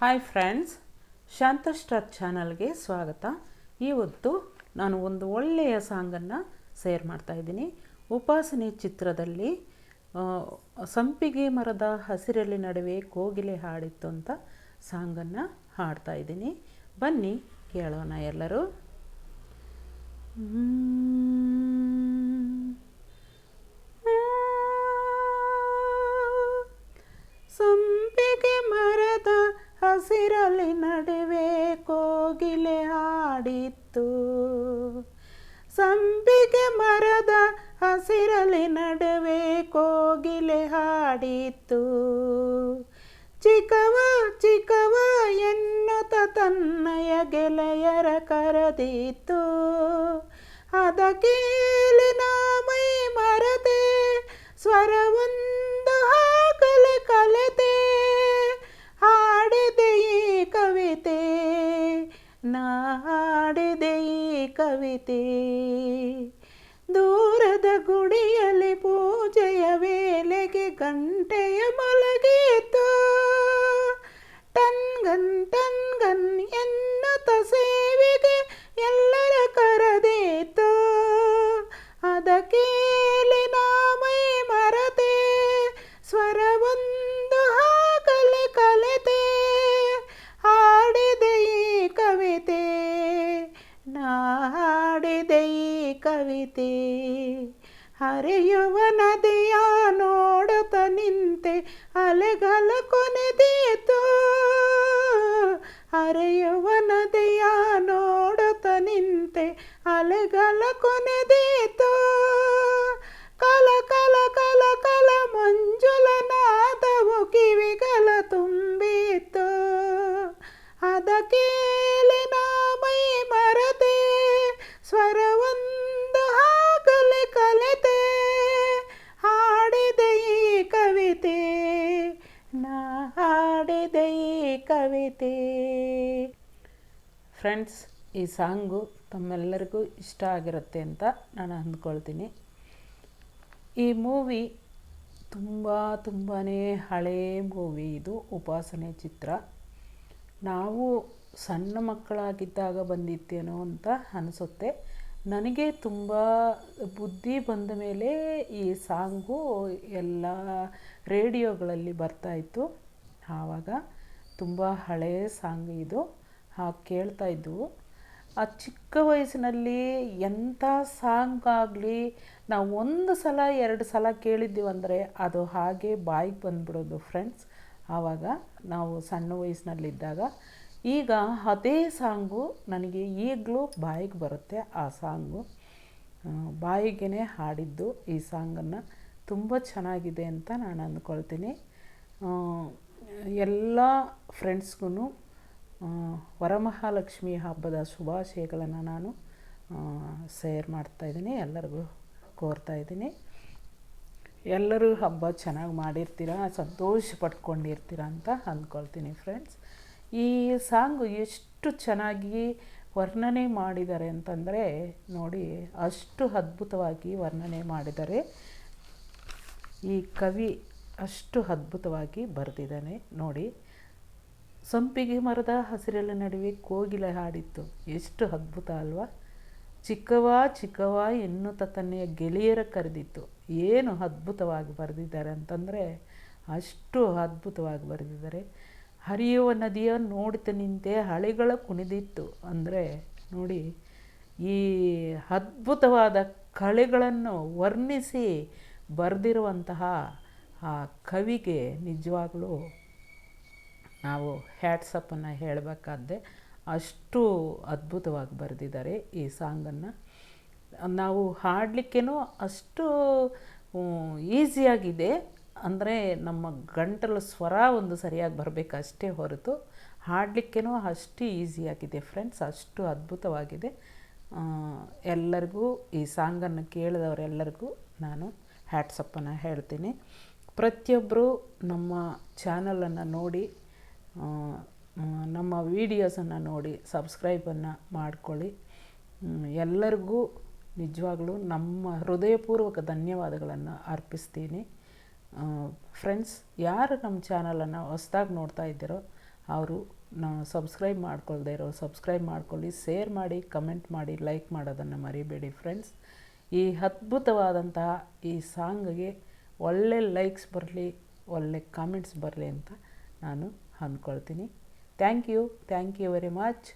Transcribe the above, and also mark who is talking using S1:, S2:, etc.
S1: Hi friends ಶಾಂತ star ಚಾನಲ್ಗೆ ಸ್ವಾಗತ. ಇವತ್ತು ನಾನು ಒಂದು ಒಳ್ಳೆಯ ಸಾಂಗನ್ನು ಸೇರ್ ಮಾಡ್ತಾ ಇದ್ದೀನಿ. ಉಪಾಸನೆ ಚಿತ್ರದಲ್ಲಿ ಸಂಪಿಗೆ ಮರದ ಹಸಿರಲ್ಲಿ ನಡುವೆ ಕೋಗಿಲೆ ಹಾಡಿತ್ತು ಅಂತ ಸಾಂಗನ್ನು ಹಾಡ್ತಾ ಇದ್ದೀನಿ. ಬನ್ನಿ ಕೇಳೋಣ ಎಲ್ಲರೂ. ಹಸಿರಲ್ಲಿ ನಡುವೆ ಕೋಗಿಲೆ ಹಾಡಿತ್ತು. ಸಂಪಿಗೆ ಮರದ ಹಸಿರಲಿ ನಡುವೆ ಕೋಗಿಲೆ ಹಾಡಿತ್ತು. ಚಿಕ್ಕವ ಚಿಕ್ಕವ ಎನ್ನುತ್ತ ತನ್ನಯ ಗೆಳೆಯರ ಕರೆದಿತ್ತು. ಅದ ಕೇಳಿ ನಾ ಮೈ ಮರತೆ ಸ್ವರವೊಂದು ಕವಿತೆ ದೂರದ ಗುಡಿಯಲ್ಲಿ ಪೂಜೆಯ ವೇಳೆಗೆ ಗಂಟೆಯ ಮೊಳಗಿತ್ತು ಹರಿಯುವ ನದಿಯ ನೋಡುತ್ತ ನಿಂತೆ ಅಲೆಗಲ ಕೊನೆದೀತು. ಹರಿಯುವ ನದಿಯ ನೋಡುತ್ತ ನಿಂತೆ ಅಲೆಗಲ ಕೊನೆದೀತು. ಕಲ ಕಲ ಕಲ ಕಲ ಮಂಜುಳ ನಾದವು ಕಿವಿಗಳ ತುಂಬಿತು. ಅದ ಫ್ರೆಂಡ್ಸ್ ಈ ಸಾಂಗು ತಮ್ಮೆಲ್ಲರಿಗೂ ಇಷ್ಟ ಆಗಿರುತ್ತೆ ಅಂತ ನಾನು ಅಂದ್ಕೊಳ್ತೀನಿ. ಈ ಮೂವಿ ತುಂಬ ತುಂಬಾ ಹಳೇ ಮೂವಿ ಇದು, ಉಪಾಸನೆ ಚಿತ್ರ. ನಾವು ಸಣ್ಣ ಮಕ್ಕಳಾಗಿದ್ದಾಗ ಬಂದಿತ್ತೇನೋ ಅಂತ ಅನಿಸುತ್ತೆ. ನನಗೆ ತುಂಬ ಬುದ್ಧಿ ಬಂದ ಮೇಲೆ ಈ ಸಾಂಗು ಎಲ್ಲ ರೇಡಿಯೋಗಳಲ್ಲಿ ಬರ್ತಾಯಿತ್ತು ಆವಾಗ ತುಂಬ ಹಳೆಯ ಸಾಂಗ್ ಇದು. ಹಾಗೆ ಕೇಳ್ತಾ ಇದ್ವು. ಆ ಚಿಕ್ಕ ವಯಸ್ಸಿನಲ್ಲಿ ಎಂಥ ಸಾಂಗ್ ಆಗಲಿ, ನಾವು ಒಂದು ಸಲ, ಎರಡು ಸಲ ಕೇಳಿದ್ದೀವಂದರೆ ಅದು ಹಾಗೆ ಬಾಯಿಗೆ ಬಂದ್ಬಿಡೋದು ಫ್ರೆಂಡ್ಸ್ ಆವಾಗ ನಾವು ಸಣ್ಣ ವಯಸ್ಸಿನಲ್ಲಿದ್ದಾಗ ಈಗ ಅದೇ ಸಾಂಗು ನನಗೆ ಈಗಲೂ ಬಾಯಿಗೆ ಬರುತ್ತೆ ಆ ಸಾಂಗು. ಬಾಯಿಗೆ ಹಾಡಿದ್ದು ಈ ಸಾಂಗನ್ನು. ತುಂಬ ಚೆನ್ನಾಗಿದೆ ಅಂತ ನಾನು ಅಂದ್ಕೊಳ್ತೀನಿ. ಎಲ್ಲ ಫ್ರೆಂಡ್ಸ್ಗೂ ವರಮಹಾಲಕ್ಷ್ಮಿ ಹಬ್ಬದ ಶುಭಾಶಯಗಳನ್ನು ನಾನು ಸೇರ್ ಮಾಡ್ತಾಯಿದ್ದೀನಿ ಎಲ್ಲರಿಗೂ ಕೋರ್ತಾ ಇದ್ದೀನಿ. ಎಲ್ಲರೂ ಹಬ್ಬ ಚೆನ್ನಾಗಿ ಮಾಡಿರ್ತೀರ, ಸಂತೋಷ ಪಟ್ಕೊಂಡಿರ್ತೀರ ಅಂತ ಅಂದ್ಕೊಳ್ತೀನಿ ಫ್ರೆಂಡ್ಸ್ ಈ ಸಾಂಗು ಎಷ್ಟು ಚೆನ್ನಾಗಿ ವರ್ಣನೆ ಮಾಡಿದ್ದಾರೆ ಅಂತಂದರೆ, ನೋಡಿ, ಅಷ್ಟು ಅದ್ಭುತವಾಗಿ ವರ್ಣನೆ ಮಾಡಿದ್ದಾರೆ. ಈ ಕವಿ ಅಷ್ಟು ಅದ್ಭುತವಾಗಿ ಬರೆದಿದ್ದಾನೆ. ನೋಡಿ, ಸಂಪಿಗೆ ಮರದ ಹಸಿರೆಲ್ಲ ನಡುವೆ ಕೋಗಿಲೆ ಹಾಡಿತ್ತು. ಎಷ್ಟು ಅದ್ಭುತ ಅಲ್ವಾ? ಚಿಕ್ಕವ ಚಿಕ್ಕವ ಎನ್ನುತ್ತ ತನ್ನೆಯ ಗೆಳೆಯರ ಕರೆದಿತ್ತು. ಏನು ಅದ್ಭುತವಾಗಿ ಬರೆದಿದ್ದಾರೆ ಅಂತಂದರೆ, ಅಷ್ಟು ಅದ್ಭುತವಾಗಿ ಬರೆದಿದ್ದಾರೆ. ಹರಿಯುವ ನದಿಯ ನೋಡುತ್ತ ನಿಂತೆ ಹಳೆಗಳ ಕುಣಿದಿತ್ತು. ಅಂದರೆ, ನೋಡಿ, ಈ ಅದ್ಭುತವಾದ ಕಳೆಗಳನ್ನು ವರ್ಣಿಸಿ ಬರೆದಿರುವಂತಹ ಆ ಕವಿಗೆ ನಿಜವಾಗಲೂ ನಾವು ಹ್ಯಾಟ್ಸಪ್ಪನ್ನು ಹೇಳಬೇಕಾದ್ದೆ ಅಷ್ಟು ಅದ್ಭುತವಾಗಿ ಬರೆದಿದ್ದಾರೆ ಈ ಸಾಂಗನ್ನು ನಾವು ಹಾಡಲಿಕ್ಕೇನೋ ಅಷ್ಟು ಈಸಿಯಾಗಿದೆ ಅಂದರೆ ನಮ್ಮ ಗಂಟಲು ಸ್ವರ ಒಂದು ಸರಿಯಾಗಿ ಬರಬೇಕು ಅಷ್ಟೇ ಹೊರತು ಹಾಡಲಿಕ್ಕೇನೋ ಅಷ್ಟು ಈಸಿಯಾಗಿದೆ ಫ್ರೆಂಡ್ಸ್ ಅಷ್ಟು ಅದ್ಭುತವಾಗಿದೆ. ಎಲ್ಲರಿಗೂ ಈ ಸಾಂಗನ್ನು ಕೇಳಿದವರೆಲ್ಲರಿಗೂ ನಾನು ಹ್ಯಾಟ್ಸಪ್ಪನ್ನು ಹೇಳ್ತೀನಿ. ಪ್ರತಿಯೊಬ್ಬರು ನಮ್ಮ ಚಾನಲನ್ನು ನೋಡಿ ನಮ್ಮ ವೀಡಿಯೋಸನ್ನು ನೋಡಿ, ಸಬ್ಸ್ಕ್ರೈಬನ್ನು ಮಾಡ್ಕೊಳ್ಳಿ. ಎಲ್ಲರಿಗೂ ನಿಜವಾಗ್ಲೂ ನಮ್ಮ ಹೃದಯಪೂರ್ವಕ ಧನ್ಯವಾದಗಳನ್ನು ಅರ್ಪಿಸ್ತೀನಿ. ಫ್ರೆಂಡ್ಸ್ ಯಾರು ನಮ್ಮ ಚಾನಲನ್ನು ಹೊಸ್ದಾಗಿ ನೋಡ್ತಾ ಇದ್ದೀರೋ ಅವರು ನಾವು ಸಬ್ಸ್ಕ್ರೈಬ್ ಮಾಡ್ಕೊಳ್ದೇ ಇರೋ, ಸಬ್ಸ್ಕ್ರೈಬ್ ಮಾಡ್ಕೊಳ್ಳಿ ಶೇರ್ ಮಾಡಿ ಕಮೆಂಟ್ ಮಾಡಿ ಲೈಕ್ ಮಾಡೋದನ್ನು ಮರಿಬೇಡಿ ಫ್ರೆಂಡ್ಸ್ ಈ ಅದ್ಭುತವಾದಂತಹ ಈ ಸಾಂಗ್ಗೆ ಒಳ್ಳೆ ಲೈಕ್ಸ್ ಬರಲಿ, ಒಳ್ಳೆ ಕಾಮೆಂಟ್ಸ್ ಬರಲಿ ಅಂತ ನಾನು ಅಂದ್ಕೊಳ್ತೀನಿ. Thank you thank you very much